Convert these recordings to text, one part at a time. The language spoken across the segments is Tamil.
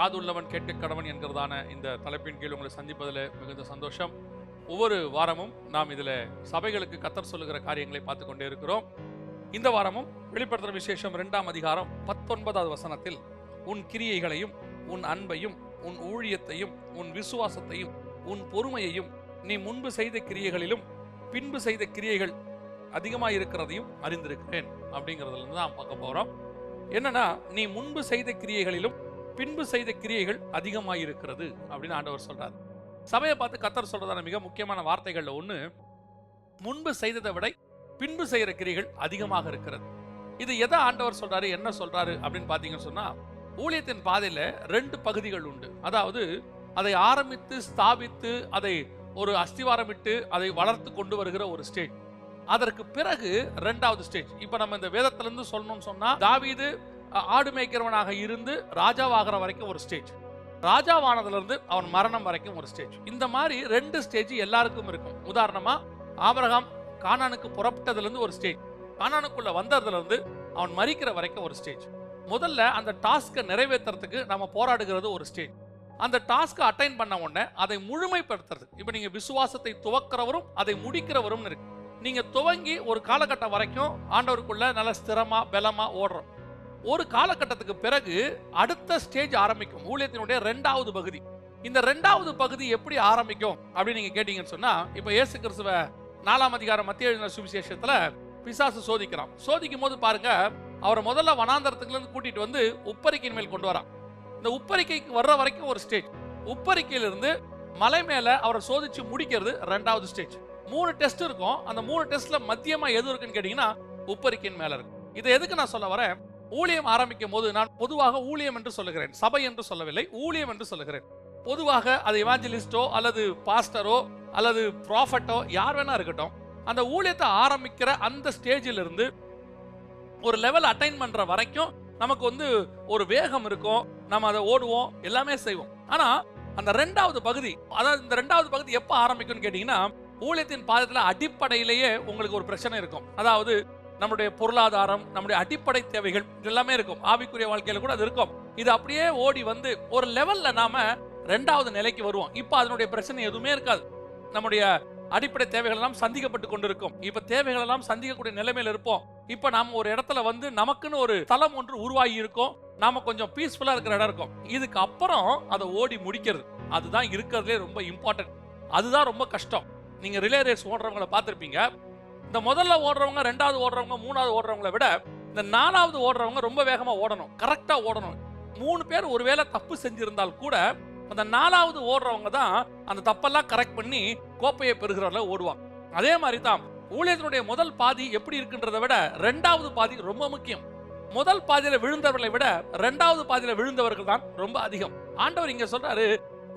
காது காதுள்ளவன் கேட்க கடவன் என்கிறதான இந்த தலைப்பின் கீழ் உங்களை சந்திப்பதில் மிகுந்த சந்தோஷம். ஒவ்வொரு வாரமும் நாம் இதில் சபைகளுக்கு கத்தர் சொல்லுகிற காரியங்களை பார்த்து கொண்டே இருக்கிறோம். இந்த வாரமும் வெளிப்படுத்துகிற விசேஷம் இரண்டாம் அதிகாரம் பத்தொன்பதாவது வசனத்தில் உன் கிரியைகளையும் உன் அன்பையும் உன் ஊழியத்தையும் உன் விசுவாசத்தையும் உன் பொறுமையையும் நீ முன்பு செய்த கிரியைகளிலும் பின்பு செய்த கிரியைகள் அதிகமாக இருக்கிறதையும் அறிந்திருக்கிறேன். அப்படிங்கிறதுல இருந்து தான் பார்க்க போகிறோம் என்னன்னா நீ முன்பு செய்த கிரியைகளிலும் பின்பு செய்த கிரியைகள் அதிகமாக இருக்கிறது அப்படின்னு ஆண்டவர் சொல்றாரு. சபையை பார்த்து கத்தர் சொல்றதான மிக முக்கியமான வார்த்தைகள்ல ஒண்ணு முன்பு செய்ததை விட பின்பு செய்கிற கிரியைகள் அதிகமாக இருக்கிறது. இது எதை ஆண்டவர் சொல்றாரு என்ன சொல்றாரு அப்படின்னு பார்த்தீங்கன்னு சொன்னா ஊழியத்தின் பாதையில ரெண்டு பகுதிகள் உண்டு. அதாவது அதை ஆரம்பித்து ஸ்தாபித்து அதை ஒரு அஸ்திவாரமிட்டு அதை வளர்த்து கொண்டு வருகிற ஒரு ஸ்டேஜ் அதற்கு பிறகு ரெண்டாவது ஸ்டேஜ் இப்ப நம்ம இந்த வேதத்திலிருந்து சொல்லணும்னு சொன்னா தாவீது ஆடு மேய்க்கிறவனாக இருந்து ராஜாவாகிற வரைக்கும் ஒரு ஸ்டேஜ் ராஜாவானதுலேருந்து அவன் மரணம் வரைக்கும் ஒரு ஸ்டேஜ் இந்த மாதிரி ரெண்டு ஸ்டேஜ் எல்லாருக்கும் இருக்கும். உதாரணமாக ஆபிரகாம் கானானுக்கு புறப்பட்டதுலேருந்து ஒரு ஸ்டேஜ் கானானுக்குள்ளே வந்ததுலேருந்து அவன் மறிக்கிற வரைக்கும் ஒரு ஸ்டேஜ் முதல்ல அந்த டாஸ்க்கை நிறைவேற்றுறதுக்கு நம்ம போராடுகிறது ஒரு ஸ்டேஜ் அந்த டாஸ்க்கை அட்டைன் பண்ண உடனே அதை முழுமைப்படுத்துறது. இப்போ நீங்கள் விசுவாசத்தை துவக்கிறவரும் அதை முடிக்கிறவரும் இருக்கு. நீங்கள் துவங்கி ஒரு காலகட்டம் வரைக்கும் ஆண்டவருக்குள்ள நல்ல ஸ்திரமா பலமாக ஓடுறோம். ஒரு காலகட்டத்துக்கு பிறகு அடுத்த ஸ்டேஜ் ஆரம்பிக்கும். ஊழியத்தினுடைய ரெண்டாவது பகுதி. இந்த ரெண்டாவது பகுதி எப்படி ஆரம்பிக்கும் அப்படின்னு நீங்க கேட்டீங்கன்னு சொன்னா இப்ப இயேசு கிறிஸ்துவ நாலாம் அதிகாரம் மத்திய எழுதின சுவிசேஷத்துல பிசாசு சோதிக்கிறான். சோதிக்கும் போது பாருங்க அவரை முதல்ல வனாந்தரத்துக்குள்ள இருந்து கூட்டிட்டு வந்து உப்பரிக்கையின் மேல் கொண்டு வரான். இந்த உப்பரிக்கைக்கு வர்ற வரைக்கும் ஒரு ஸ்டேஜ் உப்பரிக்கையிலிருந்து மலை மேல அவரை சோதிச்சு முடிக்கிறது ரெண்டாவது ஸ்டேஜ் மூணு டெஸ்ட் இருக்கும். அந்த மூணு டெஸ்ட்ல மத்தியமா எது இருக்குன்னு கேட்டீங்கன்னா உப்பரிக்கையின் மேல இருக்கு. இதை எதுக்கு நான் சொல்ல வரேன்? ஊழியம் ஆரம்பிக்கும் போது நான் பொதுவாக ஊழியம் என்று சொல்லுகிறேன். சபை என்று சொல்லவில்லை ஊழியம் என்று சொல்லுகிறேன். பொதுவாக அது இவாஞ்சலிஸ்டோ அல்லது பாஸ்டரோ அல்லது ப்ராஃபட்டோ யார் வேணா இருக்கட்டும் அந்த ஊழியத்தை ஆரம்பிக்கிற அந்த ஸ்டேஜிலிருந்து ஒரு லெவல் அட்டைன் பண்ற வரைக்கும் நமக்கு வந்து ஒரு வேகம் இருக்கும். நம்ம அதை ஓடுவோம் எல்லாமே செய்வோம். ஆனா அந்த ரெண்டாவது பகுதி அதாவது இந்த ரெண்டாவது பகுதி எப்ப ஆரம்பிக்கும்னு கேட்டீங்கன்னா ஊழியத்தின் பாதத்தில் அடிப்படையிலேயே உங்களுக்கு ஒரு பிரச்சனை இருக்கும். அதாவது நம்முடைய பொருளாதாரம் நம்முடைய அடிப்படை தேவைகள் இது எல்லாமே இருக்கும். ஆவிக்குரிய வாழ்க்கையில கூட அது இருக்கும். இது அப்படியே ஓடி வந்து ஒரு லெவல்ல நாம ரெண்டாவது நிலைக்கு வருவோம். இப்ப அதனுடைய பிரச்சனை எதுவுமே இருக்காது. நம்முடைய அடிப்படை தேவைகள் எல்லாம் சந்திக்கப்பட்டு கொண்டிருக்கும். இப்ப தேவைகள் எல்லாம் சந்திக்கக்கூடிய நிலைமையில இருப்போம். இப்ப நாம ஒரு இடத்துல வந்து நமக்குன்னு ஒரு தளம் ஒன்று உருவாகி இருக்கும். நாம கொஞ்சம் பீஸ்ஃபுல்லா இருக்கிற இடம் இருக்கும். இதுக்கு அப்புறம் அதை ஓடி முடிக்கிறது. அதுதான் இருக்கிறதுலே ரொம்ப இம்பார்ட்டன்ட் அதுதான் ரொம்ப கஷ்டம். நீங்க ரிலே ரேஸ் ஓடுறவங்கள பார்த்துருப்பீங்க. இந்த முதல்ல ஓடுறவங்க ரெண்டாவது ஓடுறவங்க மூணாவது ஓடுறவங்கள விட இந்த நாலாவது ஓடுறவங்க ரொம்ப வேகமா ஓடணும். கரெக்டாக ஓடணும். மூணு பேர் ஒருவேளை தப்பு செஞ்சிருந்தால் கூட அந்த நாலாவது ஓடுறவங்க தான் அந்த தப்பெல்லாம் கரெக்ட் பண்ணி கோப்பையை பெறுகிறவர்கள ஓடுவாங்க. அதே மாதிரி தான் ஊழியத்தினுடைய முதல் பாதி எப்படி இருக்குன்றதை விட ரெண்டாவது பாதி ரொம்ப முக்கியம். முதல் பாதியில விழுந்தவர்களை விட ரெண்டாவது பாதியில விழுந்தவர்கள் தான் ரொம்ப அதிகம். ஆண்டவர் இங்க சொல்றாரு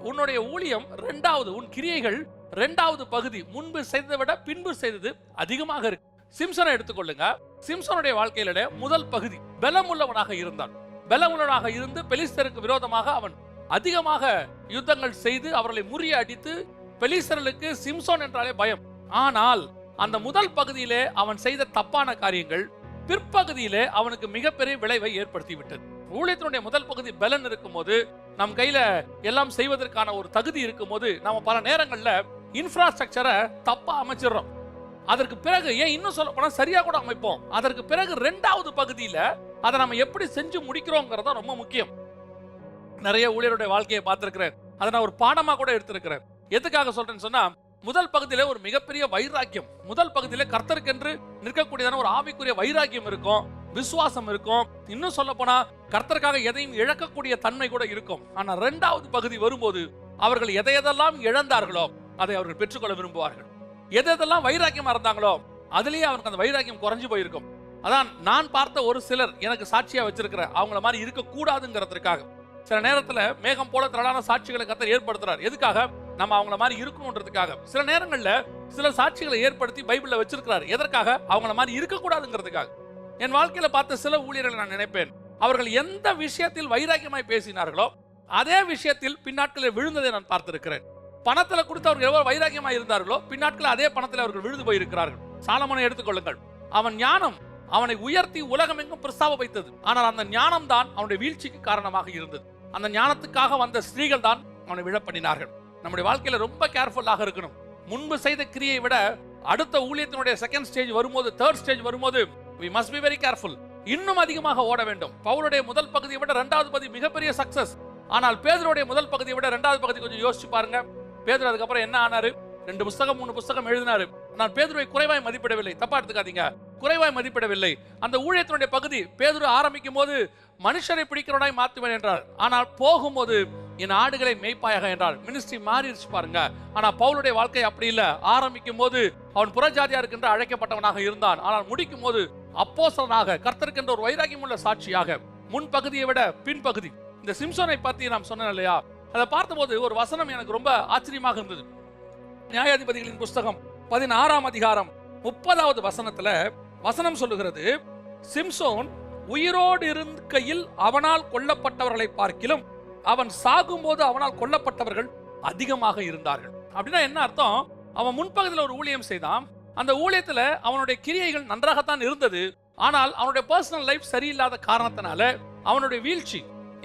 உன்னுடைய ஊழியம் ரெண்டாவது உன் கிரியைகள் ரெண்டாவது பகுதி முன்பு செய்ததை விட பின்பு செய்தது அதிகமாக இருக்கு. சிம்சனை எடுத்துக்கொள்ளுங்க. சிம்சனுடைய வாழ்க்கையில முதல் பகுதி பலமுள்ளவனாக இருந்தான். பலமுள்ளவனாக இருந்து பெலிஸ்தருக்கு விரோதமாக அவன் அதிகமாக யுத்தங்கள் செய்து அவர்களை முறிய அடித்து பெலிஸ்தர்களுக்கு சிம்சோன் என்றாலே பயம். ஆனால் அந்த முதல் பகுதியிலே அவன் செய்த தப்பான காரியங்கள் பிற்பகுதியிலே அவனுக்கு மிகப்பெரிய விளைவை ஏற்படுத்தி விட்டது ஊழியத்தினுடைய முதல் பகுதி பலன் இருக்கும்போது நம் கையில எல்லாம் செய்வதற்கான ஒரு தகுதி இருக்கும்போது நாம பல நேரங்கள்ல இன்ஃப்ராஸ்ட்ரக்சரை தப்பா அமைச்சிடுறோம். அதற்கு பிறகு ஏன் இன்னும் சொல்ல போனா சரியா கூட அமைப்போம். அதற்கு பிறகு ரெண்டாவது பகுதியில அதை நம்ம எப்படி செஞ்சு முடிக்கிறோங்கிறது தான் ரொம்ப முக்கியம். நிறைய ஊழியருடைய வாழ்க்கையை பார்த்திருக்கிறேன். அதை நான் ஒரு பாடமா கூட எடுத்திருக்கிறேன். எதுக்காக சொல்றேன்னு சொன்னா முதல் பகுதியில ஒரு மிகப்பெரிய வைராக்கியம். முதல் பகுதியில கர்த்தருக்கென்று நிற்கக்கூடியதான ஒரு ஆவிக்குரிய வைராக்கியம் இருக்கும். விசுவாசம் இருக்கும். இன்னும் சொல்ல போனா கர்த்தருக்காக எதையும் இழக்கக்கூடிய தன்மை கூட இருக்கும். ஆனா ரெண்டாவது பகுதி வரும்போது அவர்கள் எதை எதெல்லாம் இழந்தார்களோ அதை அவர்கள் பெற்றுக்கொள்ள விரும்புவார்கள். எது எதெல்லாம் வைராக்கியமா இருந்தாங்களோ அதுலயே அவருக்கு அந்த வைராக்கியம் குறைஞ்சு போயிருக்கும். அதான் நான் பார்த்த ஒரு சிலர் எனக்கு சாட்சியா வச்சிருக்கிற அவங்கள மாதிரி இருக்க கூடாதுங்கிறதுக்காக சில நேரத்துல மேகம் போல திரளான சாட்சிகளை கத்தர் ஏற்படுத்துறார். எதுக்காக? நம்ம அவங்கள மாதிரி இருக்கணுன்றதுக்காக. சில நேரங்கள்ல சில சாட்சிகளை ஏற்படுத்தி பைபிள்ல வச்சிருக்கிறார். எதற்காக? அவங்கள மாதிரி இருக்கக்கூடாதுங்கிறதுக்காக. என் வாழ்க்கையில பார்த்த சில ஊழியர்களை நான் நினைப்பேன். அவர்கள் எந்த விஷயத்தில் வைராக்கியமாய் பேசினார்களோ அதே விஷயத்தில் பின்னாட்களில் விழுந்ததை நான் பார்த்திருக்கிறேன். பணத்துல கொடுத்து அவர்கள் எவ்வளவு வைராக்கியமாக இருந்தார்களோ பின்னாட்களில் அதே பணத்தில் அவர்கள் விழுந்து போயிருக்கிறார்கள். சாலமனை எடுத்துக்கொள்ளுங்கள். அவன் ஞானம் அவனை உயர்த்தி உலகமெங்கும் பிரஸ்தாப வைத்தது. ஆனால் அந்த ஞானம் தான் அவனுடைய வீழ்ச்சிக்கு காரணமாக இருந்தது. அந்த ஞானத்துக்காக வந்த ஸ்திரீகள் தான் அவனை விழப்பண்ணினார்கள் நம்முடைய வாழ்க்கையில ரொம்ப கேர்ஃபுல்லாக இருக்கணும். முன்பு செய்த கிரியை விட அடுத்த ஊழியத்தினுடைய செகண்ட் ஸ்டேஜ் வரும்போது தேர்ட் ஸ்டேஜ் வரும்போது we must be very careful இன்னும் அதிகமாக ஓட வேண்டும். பவுலுடைய முதல் பகுதியை விட இரண்டாவது பகுதி மிகப்பெரிய சக்சஸ் ஆனால் பேதருடைய முதல் பகுதியை விட இரண்டாவது பகுதி கொஞ்சம் யோசிச்சு பாருங்க. பேதுரு அதுக்கப்புறம் என்ன ஆனாரு? ரெண்டு புஸ்தகம் மூணு புஸ்தகம் எழுதினாரு. நான் பேதுருவை குறைவாய் மதிப்பிடவில்லை. தப்பா எடுத்துக்காதீங்க. குறைவாய் மதிப்பிடவில்லை. அந்த ஊழியத்தினுடைய பகுதி பேதுரு ஆரம்பிக்கும் போது மனுஷரை பிடிக்கிறவனாய் மாற்றுவேன் என்றார். ஆனால் போகும்போது என் ஆடுகளை மேய்ப்பாயாக என்றால் மினிஸ்ட்ரி மாறிடுச்சு பாருங்க. ஆனா பவுலுடைய வாழ்க்கை அப்படி இல்ல. ஆரம்பிக்கும் போது அவன் புறஜாதியா இருக்கின்ற அழைக்கப்பட்டவனாக இருந்தான். ஆனால் முடிக்கும் போது அப்போசனாக கர்த்தருக்கின்ற ஒரு வைராகியம் உள்ள சாட்சியாக முன் பகுதியை விட பின்பகுதி இந்த சிம்சோனை பத்தி நாம் சொன்னேன் இல்லையா? அதை பார்த்தபோது ஒரு வசனம் எனக்கு ரொம்ப ஆச்சரியமாக இருந்தது. நியாயாதிபதிகளின் புஸ்தகம் பதினாறாம் அதிகாரம் முப்பதாவது வசனத்துல வசனம் சொல்லுகிறது சிம்சோன் உயிரோடு இருக்கையில் அவனால் கொல்லப்பட்டவர்களை பார்க்கிலும் அவன் சாகும்போது அவனால் கொல்லப்பட்டவர்கள் அதிகமாக இருந்தார்கள். அப்படின்னா என்ன அர்த்தம்? அவன் முன்பகுதியில் ஒரு ஊழியம் செய்தான். அந்த ஊழியத்துல அவனுடைய கிரியைகள் நன்றாகத்தான் இருந்தது. ஆனால் அவனுடைய பர்சனல் லைஃப் சரியில்லாத காரணத்தினால அவனுடைய வீழ்ச்சி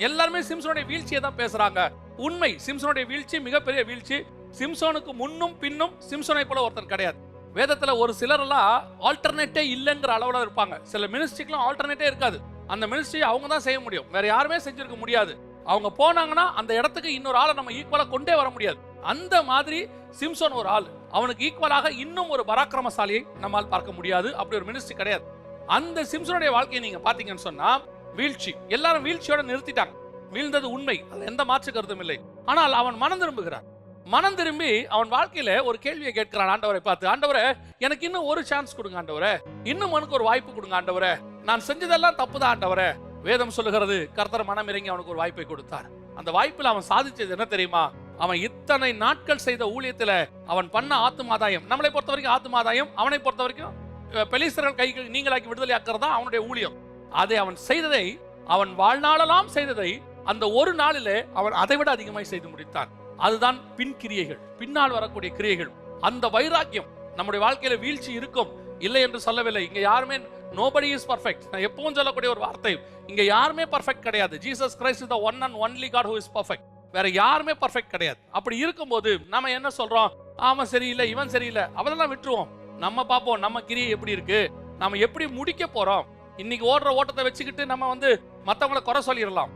எல்லாருமே சிம்சோனுடைய வீழ்ச்சியை தான் பேசுறாங்க. உண்மை. சிம்சனுடைய வீழ்ச்சி மிகப்பெரிய வீழ்ச்சி. சிம்சோனுக்கு முன்னும் பின்னும் சிம்சோனை போல ஒருத்தன் கிடையாது. வேதத்துல ஒரு சிலரெல்லாம் ஆல்டர்னேட்டே இல்லைங்கிற அளவில் இருப்பாங்க. சில மினிஸ்ட்ரிக்கெலாம் ஆல்டர்னேட்டே இருக்காது. அந்த மினிஸ்ட்ரி அவங்க தான் செய்ய முடியும். வேற யாருமே செஞ்சிருக்க முடியாது. அவங்க போனாங்கன்னா அந்த இடத்துக்கு இன்னொரு ஆளை நம்ம ஈக்குவலா கொண்டே வர முடியாது. அந்த மாதிரி சிம்சோன் ஒரு ஆள். அவனுக்கு ஈக்குவலாக இன்னும் ஒரு பராக்கிரமசாலியை நம்மால் பார்க்க முடியாது. அப்படி ஒரு மினிஸ்ட்ரி கிடையாது. அந்த சிம்சனுடைய வாழ்க்கையை நீங்க பார்த்தீங்கன்னு சொன்னா வீழ்ச்சி. எல்லாரும் வீழ்ச்சியோட நிறுத்திட்டாங்க. வீழ்ந்தது உண்மை. அது எந்த மாற்று கருத்தும் இல்லை. ஆனால் அவன் மனம் திரும்புகிறான். மனம் திரும்பி அவன் வாழ்க்கையில ஒரு கேள்வியை கேட்கிறான். ஆண்டவரை பார்த்து ஆண்டவரே எனக்கு இன்னும் ஒரு சான்ஸ் கொடுங்க ஆண்டவரே. இன்னும் எனக்கு ஒரு வாய்ப்பு கொடுங்க ஆண்டவரே. நான் செஞ்சதெல்லாம் தப்புதான் ஆண்டவரே. வேதம் சொல்லுகிறது கர்த்தர் மனம் இறங்கி அவனுக்கு ஒரு வாய்ப்பை கொடுத்தார். அந்த வாய்ப்பில் அவன் சாதிச்சது என்ன தெரியுமா? அவன் இத்தனை நாட்கள் செய்த ஊழியத்துல அவன் பண்ண ஆத்துமாதாயம். நம்மளை பொறுத்த வரைக்கும் ஆத்துமாதாயம் அவனை பொறுத்த வரைக்கும் பெலிசர்கள் கைகள் நீங்களாக்கி விடுதலை ஆக்கிறதா அவனுடைய ஊழியம். அதை அவன் செய்ததை அவன் வாழ்நாளெல்லாம் செய்ததை அந்த ஒரு நாளிலே அவர் அதை விட அதிகமாய் செய்து முடித்தார். அதுதான் பின் கிரியைகள் பின்னால் வரக்கூடிய கிரியைகள். அந்த வைராக்கியம் நம்முடைய வாழ்க்கையில வீழ்ச்சி இருக்கும். இல்லை என்று சொல்லவில்லை. இங்க யாருமே நோபடி இஸ் பர்ஃபெக்ட் நான் எப்பவும் சொல்லக்கூடிய ஒரு வார்த்தை இங்க யாருமே பர்ஃபெக்ட் கிடையாது. Jesus Christ is the one and only God who is perfect வேற யாருமே பர்ஃபெக்ட் கிடையாது. அப்படி இருக்கும்போது நம்ம என்ன சொல்றோம்? அவன் சரியில்லை இவன் சரியில்லை. அவனெல்லாம் விட்டுருவோம். நம்ம பார்ப்போம் நம்ம கிரியை எப்படி இருக்கு? நம்ம எப்படி முடிக்க போறோம்? இன்னைக்கு ஓடுற ஓட்டத்தை வச்சுக்கிட்டு நம்ம வந்து மற்றவங்களை குறை சொல்லிடலாம்.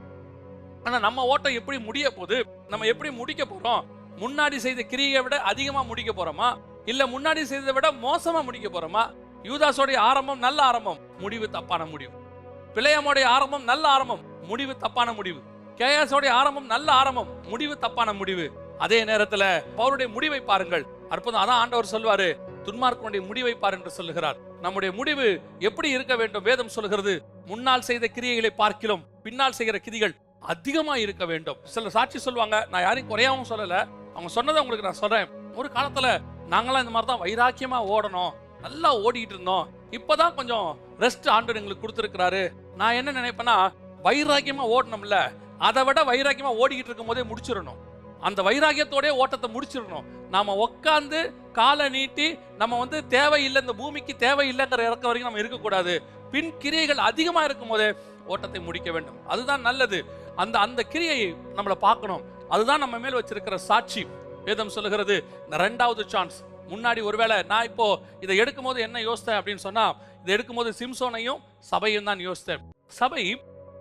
ஆனா நம்ம ஓட்டம் எப்படி முடிய போகுது? நம்ம எப்படி முடிக்க போறோம்? முன்னாடி செய்த கிரியை விட அதிகமா முடிக்க போறோமா? இல்ல முன்னாடி செய்ததை விட மோசமா முடிக்க போறோமா? யூதாஸோடைய ஆரம்பம் நல்ல ஆரம்பம் முடிவு தப்பான முடிவு. பிள்ளையமோடைய ஆரம்பம் நல்ல ஆரம்பம் முடிவு தப்பான முடிவு. கேஎஸோடைய ஆரம்பம் நல்ல ஆரம்பம் முடிவு தப்பான முடிவு. அதே நேரத்துல பவுலுடைய முடிவை பாருங்கள். அற்புதம். அதான் ஆண்டவர் சொல்வாரு துன்மார்க்கனுடைய முடிவை பார் என்று சொல்லுகிறார். நம்முடைய முடிவு எப்படி இருக்க வேண்டும்? வேதம் சொல்லுகிறது முன்னால் செய்த கிரியைகளை பார்க்கிலும் பின்னால் செய்கிற கிரிகள் அதிகமாக இருக்க வேண்டும். சில சாட்சி சொல்லுவாங்க நான் யாரையும் குறையாவும் சொல்லலை. அவங்க சொன்னதை உங்களுக்கு நான் சொல்கிறேன் ஒரு காலத்தில் நாங்களாம் இந்த மாதிரி தான் வைராக்கியமாக ஓடணும். நல்லா ஓடிட்டு இருந்தோம். இப்போதான் கொஞ்சம் ரெஸ்ட் ஆண்டு எங்களுக்கு கொடுத்துருக்கிறாரு. நான் என்ன நினைப்பேன்னா வைராக்கியமாக ஓடணும்ல. அதை விட வைராக்கியமாக ஓடிக்கிட்டு இருக்கும் போதே முடிச்சிடணும். அந்த வைராக்கியத்தோடய ஓட்டத்தை முடிச்சிடணும். நாம் உட்காந்து காலை நீட்டி நம்ம வந்து தேவையில்லை இந்த பூமிக்கு தேவையில்லைங்கிற இறக்க வரைக்கும் நம்ம இருக்கக்கூடாது. பின் கிரியைகள் அதிகமாக இருக்கும் போதே ஓட்டத்தை முடிக்க வேண்டும். அதுதான் நல்லது. அந்த அந்த கிரியையை நம்மளை பார்க்கணும். அதுதான் நம்ம மேல் வச்சிருக்கிற சாட்சி. வேதம் சொல்லுகிறது ரெண்டாவது சான்ஸ் முன்னாடி ஒருவேளை நான் இப்போ இதை எடுக்கும் போது என்ன யோசித்தேன் அப்படின்னு சொன்னா இதை எடுக்கும் போது சிம்சோனையும் சபையும் தான் யோசித்தேன். சபை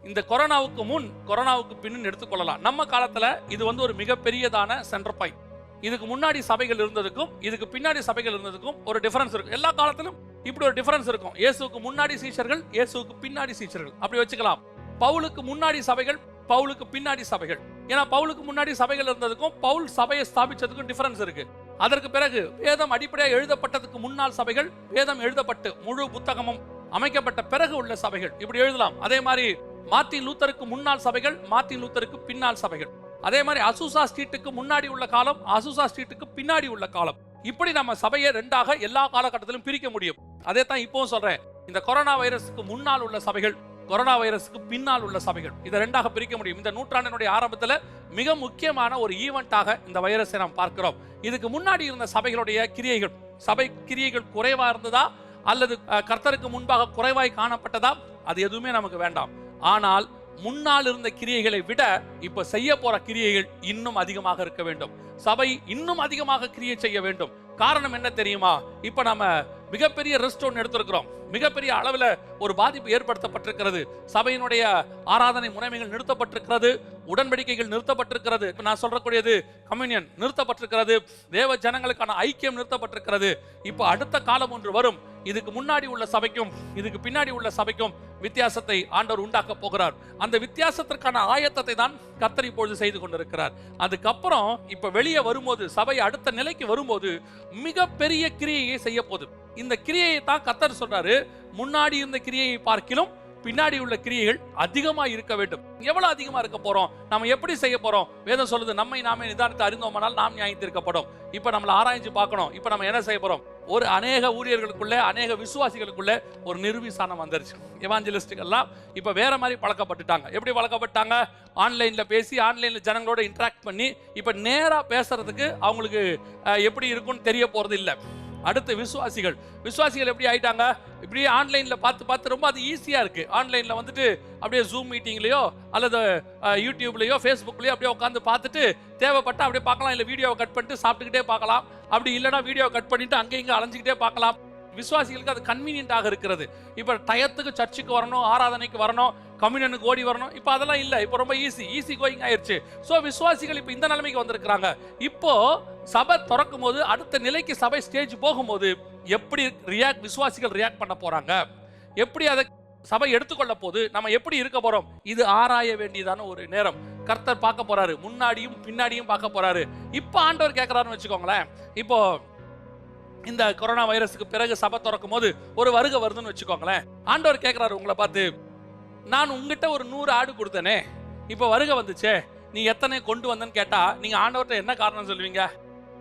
இந்த கொரோனாவுக்கு முன் கொரோனாவுக்கு பின்னு எடுத்துக்கொள்ளலாம். நம்ம காலத்துல இது வந்து ஒரு மிகப்பெரியதான சென்டர் பாயிண்ட் இதுக்கு முன்னாடி சபைகள் இருந்ததுக்கும் இதுக்கு பின்னாடி சபைகள் இருந்ததுக்கும் ஒரு டிஃபரன்ஸ் இருக்கும். எல்லா காலத்திலும் இப்படி ஒரு டிஃபரன்ஸ் இருக்கும். இயேசுக்கு முன்னாடி சீஷர்கள் இயேசுவுக்கு பின்னாடி சீஷர்கள். அப்படி வச்சுக்கலாம். பவுலுக்கு முன்னாடி சபைகள் பவுலுக்கு பின்னாடி சபைகள். ஏன்னா பவுலுக்கு முன்னாடி சபைகள் இருந்ததுக்கும் பவுல் சபையை ஸ்தாபிச்சதுக்கும் டிஃபரன்ஸ் இருக்கு. அதற்கு பிறகு வேதம் அடிப்படையாக எழுதப்பட்டதுக்கு முன்னால் சபைகள் வேதம் எழுதப்பட்டு முழு புத்தகமும் அமைக்கப்பட்ட பிறகு உள்ள சபைகள். இப்படி எழுதலாம். அதே மாதிரி மார்த்தின் லூத்தருக்கு முன்னால் சபைகள் மார்த்தின் லூத்தருக்கு பின்னால் சபைகள். அதே மாதிரி அசூசா ஸ்ட்ரீட்டுக்கு முன்னாடி உள்ள காலம் அசூசா ஸ்ட்ரீட்டுக்கு பின்னாடி உள்ள காலம். இப்படி நம்ம சபையை ரெண்டாக எல்லா காலகட்டத்திலும் பிரிக்க முடியும். அதே தான் இப்போவும் சொல்றேன். இந்த கொரோனா வைரஸுக்கு முன்னால் உள்ள சபைகள் கொரோனா வைரஸுக்கு பின்னால் உள்ள சபைகள். இதை ரெண்டாக பிரிக்க முடியும். இந்த நூற்றாண்டினுடைய ஆரம்பத்தில் மிக முக்கியமான ஒரு ஈவெண்ட்டாக இந்த வைரஸை நாம் பார்க்கிறோம். இதுக்கு முன்னாடி இருந்த சபைகளுடைய கிரியைகள். சபை கிரியைகள் குறைவா இருந்ததா? அல்லது கர்த்தருக்கு முன்பாக குறைவாய் காணப்பட்டதா? அது எதுவுமே நமக்கு வேண்டாம். ஆனால் முன்னால் இருந்த கிரியைகளை விட இப்ப செய்ய போற கிரியைகள் இன்னும் அதிகமாக இருக்க வேண்டும். சபை இன்னும் அதிகமாக கிரியை செய்ய வேண்டும். காரணம் என்ன தெரியுமா? இப்ப நம்ம மிகப்பெரிய ரெஸ்ட் ஒன்று எடுத்திருக்கிறோம். மிகப்பெரிய அளவில் ஒரு பாதிப்பு ஏற்படுத்தப்பட்டிருக்கிறது. சபையினுடைய ஆராதனை முறைமைகள் நிறுத்தப்பட்டிருக்கிறது. உடன்படிக்கைகள் நிறுத்தப்பட்டிருக்கிறது. நான் சொல்றக்கூடியது கம்யூனியன் நிறுத்தப்பட்டிருக்கிறது. தேவ ஜனங்களுக்கான ஐக்கியம் நிறுத்தப்பட்டிருக்கிறது. இப்போ அடுத்த காலம் ஒன்று வரும். இதுக்கு முன்னாடி உள்ள சபைக்கும் இதுக்கு பின்னாடி உள்ள சபைக்கும் வித்தியாசத்தை ஆண்டவர் உண்டாக்க போகிறார். அந்த வித்தியாசத்திற்கான ஆயத்தத்தை தான் கத்தர் இப்பொழுது செய்து கொண்டிருக்கிறார். அதுக்கப்புறம் இப்ப வெளியே வரும்போது சபை அடுத்த நிலைக்கு வரும்போது மிகப்பெரிய கிரியையை செய்ய போகுது. இந்த கிரியையை தான் கத்தர் சொல்றாரு. முன்னாடி இருந்த கிரியையை பார்க்கிலும் பின்னாடி உள்ள கிரியைகள் அதிகமா இருக்க வேண்டும். எவ்வளவு அதிகமா இருக்க போறோம்? நம்ம எப்படி செய்ய போறோம்? வேதம் சொல்லுது நம்மை நாமே நிதானத்தை அறிந்தோமானால் நாம் நியாயத்திருக்கப்படும் இப்ப நம்மள ஆராய்ஞ்சு பார்க்கணும். இப்ப நம்ம என்ன செய்ய போறோம்? ஒரு அநேக ஊழியர்களுக்குள்ள அநேக விசுவாசிகளுக்குள்ள ஒரு நிர்விசானம் வந்துருச்சு. எவாஞ்சலிஸ்டுகள்லாம் இப்போ வேற மாதிரி பழக்கப்பட்டுட்டாங்க. எப்படி பழக்கப்பட்டாங்க? ஆன்லைனில் பேசி ஆன்லைனில் ஜனங்களோட இன்ட்ராக்ட் பண்ணி இப்போ நேராக பேசுறதுக்கு அவங்களுக்கு எப்படி இருக்கும்னு தெரிய போகிறது இல்லை அடுத்து விசுவாசிகள். விசுவாசிகள் எப்படி ஆயிட்டாங்க? இப்படியே ஆன்லைனில் பார்த்து பார்த்து ரொம்ப அது ஈஸியாக இருக்குது ஆன்லைனில் வந்துட்டு அப்படியே ஜூம் மீட்டிங்லேயோ அல்லது யூடியூப்லேயோ ஃபேஸ்புக்லேயோ அப்படியே உட்காந்து பார்த்துட்டு தேவைப்பட்டா அப்படியே பார்க்கலாம். இல்லை வீடியோவை கட் பண்ணிட்டு சாப்பிட்டுக்கிட்டே பார்க்கலாம். அப்படி இல்லைன்னா வீடியோ கட் பண்ணிட்டு அங்கே இங்கே அலைஞ்சிக்கிட்டே பார்க்கலாம். விசுவாசிகளுக்கு அது கன்வீனியன்ட்டாக இருக்கிறது. இப்போ டயத்துக்கு சர்ச்சுக்கு வரணும் ஆராதனைக்கு வரணும் கம்யூனனுக்கு ஓடி வரணும் இப்போ அதெல்லாம் இல்லை. இப்போ ரொம்ப ஈஸி ஈஸி கோயிங் ஆயிடுச்சு ஸோ விசுவாசிகள் இப்போ இந்த நிலைமைக்கு வந்திருக்கிறாங்க. இப்போ சபை திறக்கும் போது அடுத்த நிலைக்கு சபை ஸ்டேஜ் போகும்போது எப்படி ரியாக்ட் விசுவாசிகள் ரியாக்ட் பண்ண போறாங்க? எப்படி அதை சபை எடுத்துக்கொள்ள போது நம்ம எப்படி இருக்க போறோம்? இது ஆராய வேண்டியதான ஒரு நேரம். கர்த்தர் பார்க்க போறாரு. முன்னாடியும் பின்னாடியும் பார்க்க போறாரு. இப்போ ஆண்டவர் கேட்கறாருன்னு வச்சுக்கோங்களேன். இப்போ இந்த கொரோனா வைரஸுக்கு பிறகு சபை திறக்கும் போது ஒரு வருகை வருதுன்னு வச்சுக்கோங்களேன். ஆண்டவர் கேட்குறாரு உங்களை பார்த்து நான் உங்ககிட்ட ஒரு நூறு ஆடு கொடுத்தனே இப்போ வருகை வந்துச்சே நீ எத்தனை கொண்டு வந்தேன்னு கேட்டா நீங்க ஆண்டவர்கிட்ட என்ன காரணம் சொல்லுவீங்க?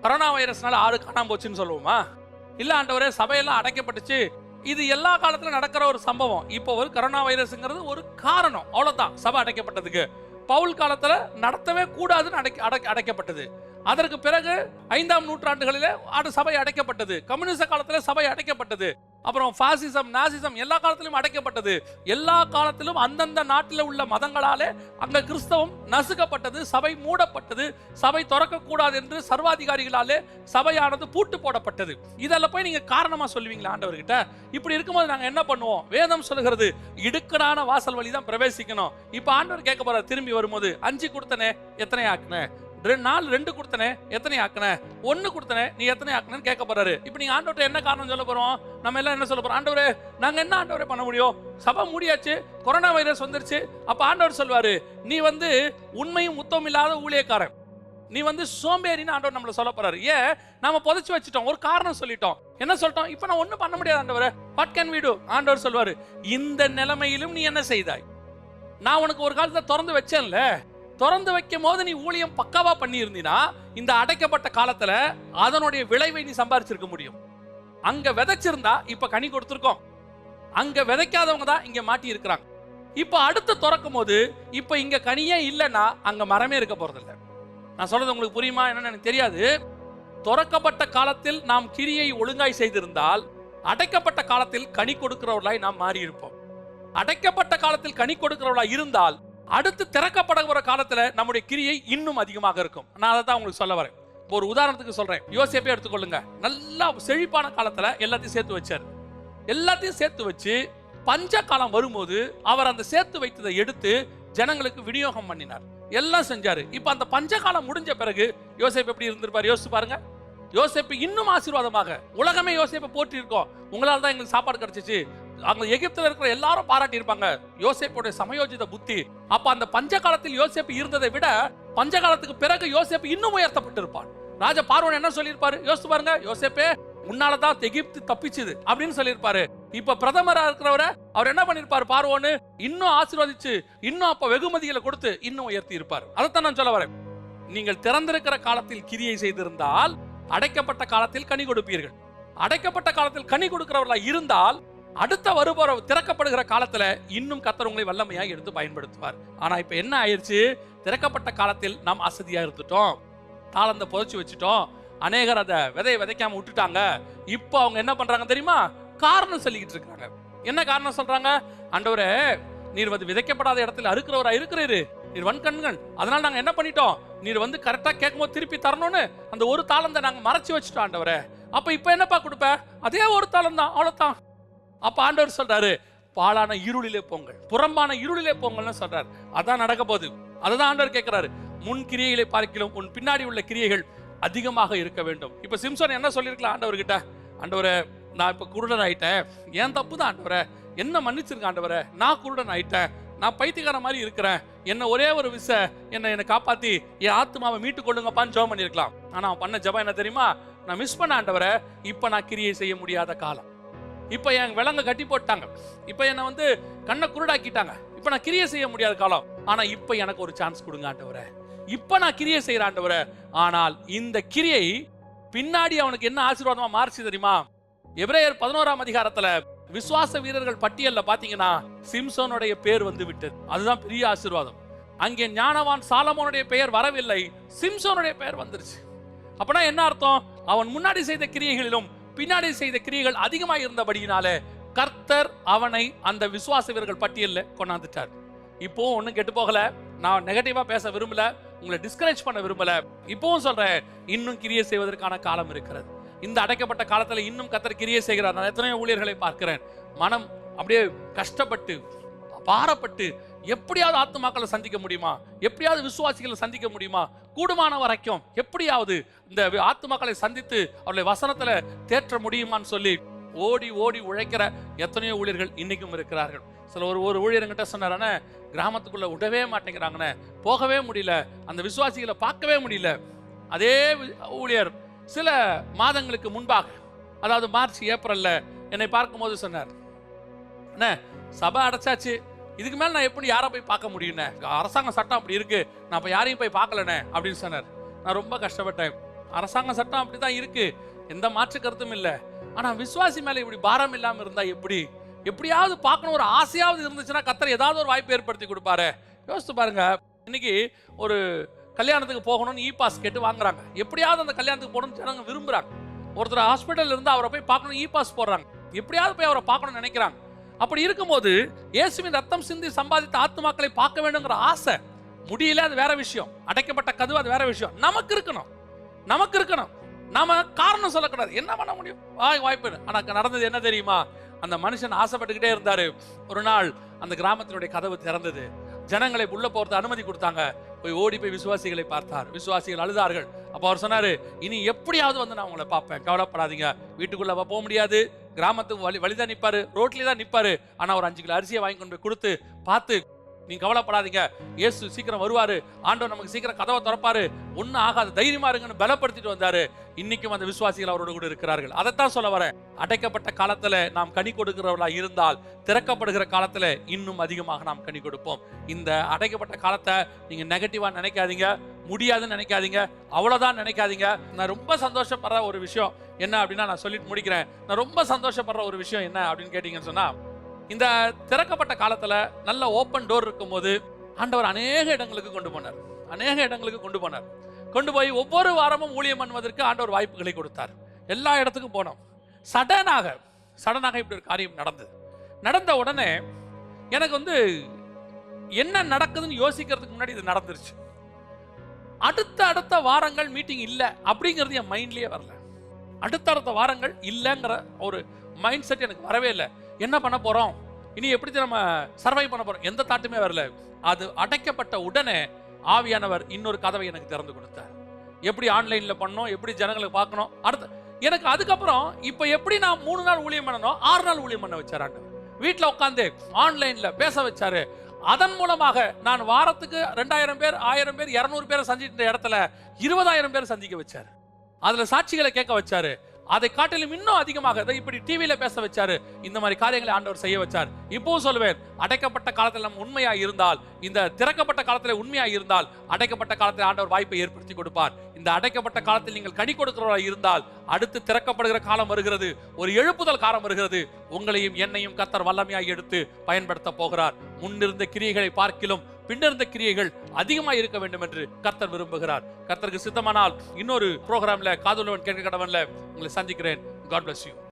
கொரோனா வைரஸ்னால ஆடு காணாம போச்சுன்னு சொல்லுவோமா? இல்ல ஆண்டவரே சபையெல்லாம் அடைக்கப்பட்டுச்சு. இது எல்லா காலத்துல நடக்கிற ஒரு சம்பவம். இப்போ ஒரு கொரோனா வைரஸ்ங்கிறது ஒரு காரணம். அவ்வளவுதான். சபை அடைக்கப்பட்டதுக்கு. பவுல் காலத்துல நடத்தவே கூடாதுன்னு அடைக்க அடை அடைக்கப்பட்டது. அதற்கு பிறகு ஐந்தாம் நூற்றாண்டுகளிலே ஆடு சபை அடைக்கப்பட்டது. கம்யூனிச காலத்தில் சபை அடைக்கப்பட்டது. அப்புறம் ஃபாசிசம் நாசிசம் எல்லா காலத்திலும் அடைக்கப்பட்டது. எல்லா காலத்திலும் அந்தந்த நாட்டில் உள்ள மதங்களாலே அங்க கிறிஸ்தவம் நசுக்கப்பட்டது சபை மூடப்பட்டது சபை திறக்கக்கூடாது என்று சர்வாதிகாரிகளாலே சபையானது பூட்டு போடப்பட்டது. இதெல்லாம் போய் நீங்க காரணமா சொல்லுவீங்களா ஆண்டவர்கிட்ட? இப்படி இருக்கும்போது நாங்க என்ன பண்ணுவோம்? வேதம் சொல்லுகிறது இடுக்கனான வாசல் வழி தான் பிரவேசிக்கணும். இப்ப ஆண்டவர் கேட்க போற திரும்பி வரும்போது அஞ்சு கொடுத்தனே எத்தனை ஆக்குன ரெண்டு நாள் ரெண்டு கொடுத்தனே எத்தனை ஆக்கின? ஒன்று கொடுத்தனே நீ எத்தனை ஆக்குனன்னு கேட்க போறாரு. இப்ப நீங்க ஆண்டவர்கிட்ட என்ன காரணம் சொல்ல போறோம்? நம்ம எல்லாம் என்ன சொல்ல போறோம்? ஆண்டவரே நாங்க என்ன ஆண்டவரே பண்ண முடியும்? சபை முடியாச்சு கொரோனா வைரஸ் வந்துருச்சு. அப்ப ஆண்டவர் சொல்வாரு நீ வந்து உண்மையும் முத்தம் இல்லாத ஊழியக்காரன். நீ வந்து சோம்பேறின்னு ஆண்டவர் நம்மளை சொல்ல போறாரு. ஏன்? நம்ம புதைச்சு வச்சுட்டோம் ஒரு காரணம் சொல்லிட்டோம். என்ன சொல்லிட்டோம்? இப்போ நான் ஒன்றும் பண்ண முடியாது ஆண்டவர். வாட் கேன் வீடு ஆண்டவர் சொல்வாரு இந்த நிலைமையிலும் நீ என்ன செய்தாய்? நான் உனக்கு ஒரு காலத்தை திறந்து வச்சேன்ல. திறந்து வைக்கும் போது நீ ஊழியம் பக்காவா பண்ணியிருந்தீனா இந்த அடைக்கப்பட்ட காலத்துல அதனுடைய விளைவை நீ சம்பாரிச்சிருக்க முடியும். அங்க விதைச்சிருந்தா இப்ப கனி கொடுத்துருக்கோம். அங்க விதைக்காதவங்க தான் இங்க மாட்டி இருக்கிறாங்க இப்ப அடுத்து திறக்கும் போது இப்ப இங்க கனியே இல்லைன்னா அங்க மரமே இருக்க போறதில்ல. நான் சொல்றது உங்களுக்கு புரியுமா என்னன்னு எனக்கு தெரியாது. துறக்கப்பட்ட காலத்தில் நாம் கிரியை ஒழுங்காய் செய்திருந்தால் அடைக்கப்பட்ட காலத்தில் கனி கொடுக்கிறவர்களாய் நாம் மாறியிருப்போம். அடைக்கப்பட்ட காலத்தில் கனி கொடுக்கிறவர்களாய் இருந்தால் அடுத்து திறக்கப்படுகிற காலத்துல நம்முடைய கிரியை இன்னும் அதிகமாக இருக்கும். நான் அதை தான் உங்களுக்கு சொல்ல வரேன். இப்போ ஒரு உதாரணத்துக்கு சொல்றேன். யோசிப்பே எடுத்துக்கொள்ளுங்க. நல்லா செழிப்பான காலத்துல எல்லாத்தையும் சேர்த்து வச்சார். எல்லாத்தையும் சேர்த்து வச்சு பஞ்ச காலம் வரும்போது அவர் அந்த சேர்த்து வைத்ததை எடுத்து ஜனங்களுக்கு விநியோகம் பண்ணினார். எல்லாம் செஞ்சாரு. இப்ப அந்த பஞ்ச காலம் முடிஞ்ச பிறகு யோசேப் எப்படி இருந்திருப்பார்? யோசிச்சு பாருங்க. யோசேப்பு இன்னும் ஆசீர்வாதமாக உலகமே யோசிப்பை போற்றி இருக்கோம் உங்களால தான் எங்களுக்கு சாப்பாடு கிடைச்சிச்சு. அங்க எகிப்துல இருக்கிற எல்லாரும் பாராட்டி இருப்பாங்க யோசேப்புடைய சமயோஜித புத்தி. அப்ப அந்த பஞ்ச காலத்தில் யோசேப்பு இருந்ததை விட பஞ்ச காலத்துக்கு பிறகு யோசேப்பு இன்னும் உயர்த்தப்பட்டிருப்பான். ராஜா பார்வன் என்ன சொல்லியிருப்பாரு? யோசித்து பாருங்க யோசேப்பே உன்னாலதான் எகிப்து தப்பிச்சுது அப்படின்னு சொல்லியிருப்பாரு. இப்ப பிரதமரா இருக்கிறவரை அவர் என்ன பண்ணிருப்பாரு பார்வோன்னு இன்னும் ஆசீர்வதிச்சு இன்னும் அப்ப வெகுமதிகளை கொடுத்து இன்னும் உயர்த்தி இருப்பார் அதைத்தான் நான் சொல்ல வரேன். நீங்கள் திறந்திருக்கிற காலத்தில் கிரியை செய்திருந்தால் அடைக்கப்பட்ட காலத்தில் கனி கொடுப்பீர்கள். அடைக்கப்பட்ட காலத்தில் கனி கொடுக்கிறவர்களா இருந்தால் அடுத்த வருபவர திறக்கப்படுகிற காலத்துல இன்னும் கத்தர் உங்களை வல்லமையாக எடுத்து பயன்படுத்துவார். ஆனா இப்ப என்ன ஆயிடுச்சு திறக்கப்பட்ட காலத்தில் நாம் அசதியா இருந்துட்டோம். தாளந்த புதைச்சி வச்சுட்டோம். அநேகர் அதை விதை விதைக்காம விட்டுட்டாங்க. இப்போ அவங்க என்ன பண்றாங்க தெரியுமா? காரணம் சொல்லிக்கிட்டு இருக்காங்க. என்ன காரணம் சொல்றாங்க? ஆண்டவரே நீர் வந்து விதைக்கப்படாத இடத்துல அறுக்கிறவரா இருக்கிறீரு? நீர் வன்கண்கள். அதனால நாங்க என்ன பண்ணிட்டோம்? நீர் வந்து கரெக்டா கேட்கும்போது திருப்பி தரணும்னு அந்த ஒரு தாளந்தை நாங்க மறைச்சு வச்சுட்டோம் ஆண்டவரே. அப்ப இப்ப என்னப்பா கொடுப்ப? அதே ஒரு தாளம் தான். அவ்வளவுதான். அப்ப ஆண்டவர் சொல்றாரு பாழான இருளிலே போங்கள். புறம்பான இருளிலே போங்கள்னு சொல்றாரு. அதான் நடக்க போகுது. அதுதான் ஆண்டவர் கேட்கிறாரு. முன் கிரியைகளை பார்க்கலாம் உன் பின்னாடி உள்ள கிரியைகள் அதிகமாக இருக்க வேண்டும். இப்ப சிம்சன் என்ன சொல்லியிருக்கலாம் ஆண்டவர்கிட்ட? ஆண்டவரே நான் இப்ப குருடன் ஆயிட்டேன் ஏன் தப்பு தான் ஆண்டவரே? என்ன மன்னிச்சிருக்க ஆண்டவரே? நான் குருடன் ஆயிட்டேன் நான் பைத்தியக்கார மாதிரி இருக்கிறேன். என்ன ஒரே ஒரு விச என்னை என்னை காப்பாத்தி என் ஆத்மாவை மீட்டு கொள்ளுங்கப்பான்னு ஜெபம் பண்ணியிருக்கலாம். ஆனா அவன் பண்ண ஜபம் என்ன தெரியுமா? நான் மிஸ் பண்ண ஆண்டவரை இப்ப நான் கிரியை செய்ய முடியாத காலம். இப்ப என் விலங்க கட்டி போட்டாங்க இப்ப என்னை வந்து கண்ணை குருடாக்கிட்டாங்க. இப்ப நான் கிரியை செய்ய முடியாத காலம். ஆனா இப்ப எனக்கு ஒரு சான்ஸ் கொடுங்க ஆண்டவரை. இப்ப நான் கிரியை செய்கிற ஆண்டவரை. ஆனால் இந்த கிரியை பின்னாடி அவனுக்கு என்ன ஆசீர்வாதமா மாறுச்சு தெரியுமா? எப்ரேயர் பதினோராம் அதிகாரத்துல விசுவாச வீரர்கள் பட்டியல்ல பார்த்தீங்கன்னா சிம்சோனுடைய பேர் வந்து விட்டது. அதுதான் பெரிய ஆசீர்வாதம். அங்கே ஞானவான் சாலமோனுடைய பெயர் வரவில்லை சிம்சோனுடைய பெயர் வந்துருச்சு. அப்பனா என்ன அர்த்தம்? அவன் முன்னாடி செய்த கிரியைகளிலும் பின்னாடி செய்த கிரியைகள் அதிகமாக இருந்தபடியினால கர்த்தர் அவனை அந்த விசுவாச வீரர்கள் பட்டியலில் கொண்டாந்துட்டார். இப்போ ஒன்றும் கெட்டு போகல. நான் நெகட்டிவாக பேச விரும்பல. உங்களை டிஸ்கரேஜ் பண்ண விரும்பல. இப்பவும் சொல்றேன் இன்னும் கிரியை செய்வதற்கான காலம் இருக்கிறது. இந்த அடைக்கப்பட்ட காலத்தில் இன்னும் கர்த்தர் கிரியை செய்கிறார். நான் எத்தனையோ ஊழியர்களை பார்க்கிறேன். மனம் அப்படியே கஷ்டப்பட்டு பாரப்பட்டு எப்படியாவது ஆத்துமாக்களை சந்திக்க முடியுமா? எப்படியாவது விசுவாசிகளை சந்திக்க முடியுமா? கூடுமான வரைக்கும் எப்படியாவது இந்த ஆத்மாக்களை சந்தித்து அவர்களை வசனத்துல தேற்ற முடியுமான்னு சொல்லி ஓடி ஓடி உழைக்கிற எத்தனையோ ஊழியர்கள் இன்னைக்கும் இருக்கிறார்கள். சில ஒரு ஒரு ஊழியர்கிட்ட சொன்னாரண்ணே கிராமத்துக்குள்ள விடவே மாட்டேங்கிறாங்கண்ணே. போகவே முடியல. அந்த விசுவாசிகளை பார்க்கவே முடியல. அதே ஊழியர் சில மாதங்களுக்கு முன்பாக அதாவது மார்ச் ஏப்ரல்ல என்னை பார்க்கும்போது சொன்னார் அண்ணே சபை அடைச்சாச்சு. இதுக்கு மேல நான் எப்படி யாரை போய் பார்க்க முடியும்னே? அரசாங்க சட்டம் அப்படி இருக்கு. நான் இப்ப யாரையும் போய் பார்க்கலண்ணே அப்படின்னு சொன்னார். நான் ரொம்ப கஷ்டப்பட்டேன். அரசாங்க சட்டம் அப்படிதான் இருக்கு. எந்த மாற்று கருத்தும் இல்லை. ஆனா விசுவாசி மேல இப்படி பாரம் இல்லாம இருந்தா எப்படி? எப்படியாவது பார்க்கணும் ஒரு ஆசையாவது இருந்துச்சுன்னா கத்தர் ஏதாவது ஒரு வாய்ப்பு ஏற்படுத்தி கொடுப்பாரு. யோசித்து பாருங்க. இன்னைக்கு ஒரு கல்யாணத்துக்கு போகணும்னு இ பாஸ் கேட்டு வாங்குறாங்க. எப்படியாவது அந்த கல்யாணத்துக்கு போகணும்னு ஜனங்க விரும்புறாங்க. ஒருத்தர் ஹாஸ்பிட்டல் இருந்து அவரை போய் பார்க்கணும் இ பாஸ் போடுறாங்க. எப்படியாவது போய் அவரை பார்க்கணும்னு நினைக்கிறாங்க. அப்படி இருக்கும்போது இயேசுவின் ரத்தம் சிந்தி சம்பாதித்த ஆத்துமாக்களை பார்க்க வேண்டுங்கிற ஆசை. முடியல அது வேற விஷயம். அடைக்கப்பட்ட கதவு அது வேற விஷயம். நமக்கு இருக்கணும். நமக்கு இருக்கணும். நாம காரணம் சொல்லக்கூடாது. என்ன பண்ண முடியும்? வாய் வாய்ப்பு இல்லை. ஆனா நடந்தது என்ன தெரியுமா? அந்த மனுஷன் ஆசைப்பட்டுக்கிட்டே இருந்தாரு. ஒரு நாள் அந்த கிராமத்தினுடைய கதவு திறந்தது. ஜனங்களை உள்ள போறது அனுமதி கொடுத்தாங்க. போய் ஓடி போய் விசுவாசிகளை பார்த்தார். விசுவாசிகள் அழுதார்கள். அப்போ அவர் சொன்னாரு இனி எப்படியாவது வந்து நான் உங்களை பார்ப்பேன். கவலைப்படாதீங்க. வீட்டுக்குள்ள போக முடியாது. கிராமத்துக்கு வழி வழிதான் நிப்பாரு. ரோட்லேயே தான் நிப்பாரு. ஆனா ஒரு அஞ்சு கிலோ அரிசியை வாங்கி கொண்டு போய் கொடுத்து பார்த்து நீ கவலைப்படாதீங்க. இயேசு சீக்கிரம் வருவாரு. ஆண்டவர் நமக்கு சீக்கிரம் கதவை திறப்பாரு. ஒன்னும் ஆகாது. தைரியமா இருங்கன்னு பலப்படுத்திட்டு வந்தாரு. இன்னைக்கும் அந்த விசுவாசிகள் அவரோட கூட இருக்கிறார்கள். அதைத்தான் சொல்ல வரேன். அடைக்கப்பட்ட காலத்துல நாம் கனி கொடுக்கிறவர்களா இருந்தால் திறக்கப்படுகிற காலத்துல இன்னும் அதிகமாக நாம் கனி கொடுப்போம். இந்த அடைக்கப்பட்ட காலத்தை நீங்க நெகட்டிவா நினைக்காதீங்க. முடியாதுன்னு நினைக்காதீங்க. அவ்வளவுதான் நினைக்காதீங்க. நான் ரொம்ப சந்தோஷப்படுற ஒரு விஷயம் என்ன அப்படின்னா நான் சொல்லிட்டு முடிக்கிறேன். நான் ரொம்ப சந்தோஷப்படுற ஒரு விஷயம் என்ன அப்படின்னு கேட்டீங்கன்னு சொன்னா இந்த திறக்கப்பட்ட காலத்துல நல்ல ஓப்பன் டோர் இருக்கும்போது ஆண்டவர் அநேக இடங்களுக்கு கொண்டு போனார். அநேக இடங்களுக்கு கொண்டு போனார். கொண்டு போய் ஒவ்வொரு வாரமும் ஊழியம் பண்ணுவதற்கு ஆண்டவர் வாய்ப்புகளை கொடுத்தார். எல்லா இடத்துக்கும் போனோம். சடனாக சடனாக இப்படி ஒரு காரியம் நடந்தது. நடந்த உடனே எனக்கு வந்து என்ன நடக்குதுன்னு யோசிக்கிறதுக்கு முன்னாடி இது நடந்துருச்சு. அடுத்த அடுத்த வாரங்கள் மீட்டிங் இல்லை அப்படிங்கிறது என் மைண்ட்லேயே வரல. அடுத்த அடுத்த வாரங்கள் இல்லைங்கிற ஒரு மைண்ட் செட் எனக்கு வரவே இல்லை. என்ன பண்ண போறோம்? இனி எப்படி நம்ம சர்வை பண்ண போறோம்? எந்த தாட்டுமே வரல. அது அடைக்கப்பட்ட உடனே ஆவியானவர் இன்னொரு கதவை எனக்கு திறந்து கொடுத்தார். எப்படி ஆன்லைன்ல பண்ணோம்? எப்படி ஜனங்களை பார்க்கணும்? அடுத்த எனக்கு அதுக்கப்புறம் இப்போ எப்படி நான் மூணு நாள் ஊழியம் பண்ணணும் ஆறு நாள் ஊழியம் பண்ண வச்சார் ஆண்டவர். வீட்டில் உட்காந்து ஆன்லைன்ல பேச வச்சாரு. அதன் மூலமாக நான் வாரத்துக்கு ரெண்டாயிரம் பேர் ஆயிரம் பேர் இரநூறு பேரை சந்தித்த இடத்துல இருபதாயிரம் பேர் சந்திக்க வச்சாரு. அதுல சாட்சிகளை கேட்க வச்சாரு. அதை காட்டிலும் இன்னும் அதிகமாக இப்படி டிவியில பேச வச்சாரு. இந்த மாதிரி காரியங்களை ஆண்டவர் செய்ய வச்சார். இப்போ சொல்லுவேன் அடைக்கப்பட்ட காலத்தில் நம்ம உண்மையா இருந்தால் இந்த திறக்கப்பட்ட காலத்தில் உண்மையா இருந்தால் அடைக்கப்பட்ட காலத்தில் ஆண்டவர் வாய்ப்பை ஏற்படுத்தி கொடுப்பார். இந்த அடைக்கப்பட்ட காலத்தில் நீங்கள் கனி கொடுக்கிறவரா இருந்தால் அடுத்து திறக்கப்படுகிற காலம் வருகிறது. ஒரு எழுப்புதல் காலம் வருகிறது. உங்களையும் என்னையும் கத்தர் வல்லமையாய் எடுத்து பயன்படுத்த போகிறார். முன்னிருந்த கிரியைகளை பார்க்கிலும் பின்னிருந்த கிரியைகள் அதிகமாக இருக்க வேண்டும் என்று கர்த்தர் விரும்புகிறார். கர்த்தருக்கு சித்தமானால் இன்னொரு ப்ரோக்ராம்ல காதலவன் கேட்க கடவன்ல உங்களை சந்திக்கிறேன். God bless you